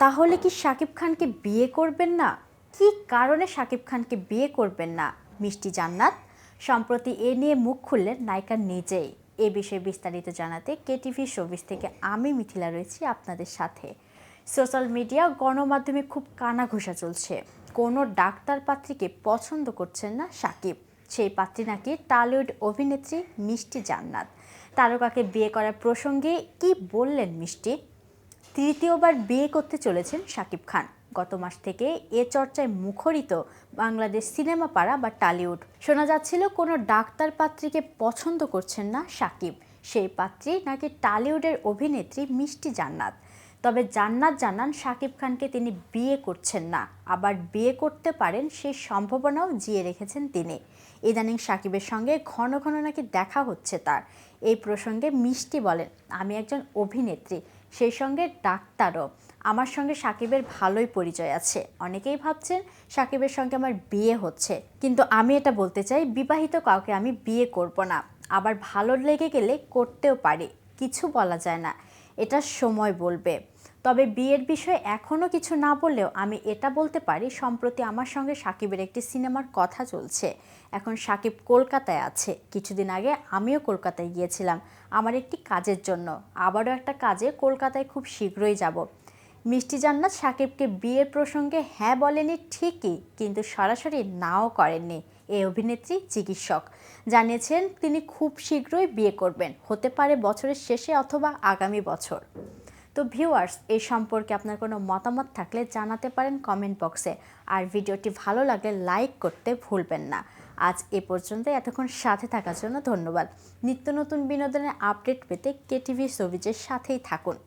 তাহলে কি শাকিব খানকে বিয়ে করবেন না? কি কারণে শাকিব খানকে বিয়ে করবেন না? মিষ্টি জান্নাত, সম্প্রতি এ নিয়ে মুখ খুললেন নায়িকা নিজেই। এ বিষয়ে বিস্তারিত জানাতে কেটিভি শোবিস থেকে আমি মিথিলা রয়েছি আপনাদের সাথে। সোশ্যাল মিডিয়া গণমাধ্যমে খুব কানাঘোষা চলছে। কোনো ডাক্তার পাত্রীকে পছন্দ করছেন না সাকিব সেই পাত্রী নাকি টালিউড অভিনেত্রী মিষ্টি জান্নাত। তারকাকে বিয়ে করার প্রসঙ্গে কি বললেন মিষ্টি? তৃতীয়বার বিয়ে করতে চলেছেন শাকিব খান। গত মাস থেকে এ চর্চায় মুখরিত বাংলাদেশ সিনেমা পাড়া বা টালিউড। শোনা যাচ্ছিল কোনো ডাক্তার পাত্রীকে পছন্দ করছেন না শাকিব। সেই পাত্রী নাকি টালিউডের অভিনেত্রী মিষ্টি জান্নাত। তবে জান্নাত জানান শাকিব খানকে তিনি বিয়ে করছেন না। আবার বিয়ে করতে পারেন সেই সম্ভাবনাও জিয়ে রেখেছেন তিনি। ইদানিং শাকিবের সঙ্গে ঘন ঘন নাকি দেখা হচ্ছে তার। এই প্রসঙ্গে মিষ্টি বলেন, আমি একজন অভিনেত্রী, সেই সঙ্গে ডাক্তারও। আমার সঙ্গে সাকিবের ভালোই পরিচয় আছে। অনেকেই ভাবছেন সাকিবের সঙ্গে আমার বিয়ে হচ্ছে। কিন্তু আমি এটা বলতে চাই, বিবাহিত কাউকে আমি বিয়ে করব না। আবার ভালো লেগে গেলে করতেও পারি। কিছু বলা যায় না। এটা সময় বলবে। তবে বিয়ের বিষয়ে এখনও কিছু না বললেও আমি এটা বলতে পারি, সম্প্রতি আমার সঙ্গে সাকিবের একটি সিনেমার কথা চলছে। এখন সাকিব কলকাতায় আছে। কিছুদিন আগে আমিও কলকাতায় গিয়েছিলাম। আমার একটি কাজের জন্য। আবারও একটা কাজে কলকাতায় খুব শীঘ্রই যাব। মিষ্টি জান্নাত সাকিবকে বিয়ের প্রসঙ্গে হ্যাঁ বলেনি ঠিকই, কিন্তু সরাসরি নাও করেননি এই অভিনেত্রী চিকিৎসক। জানিয়েছেন, তিনি খুব শীঘ্রই বিয়ে করবেন, হতে পারে বছরের শেষে অথবা আগামী বছর। তো ভিউয়ার্স, এই সম্পর্কে আপনার কোনো মতামত থাকলে জানাতে পারেন কমেন্ট বক্সে। আর ভিডিওটি ভালো লাগলে লাইক করতে ভুলবেন না। আজ এ পর্যন্ত, এতক্ষণ সাথে থাকার জন্য ধন্যবাদ। নিত্য নতুন বিনোদনের আপডেট পেতে কেটিভি সবিজের সাথেই থাকুন।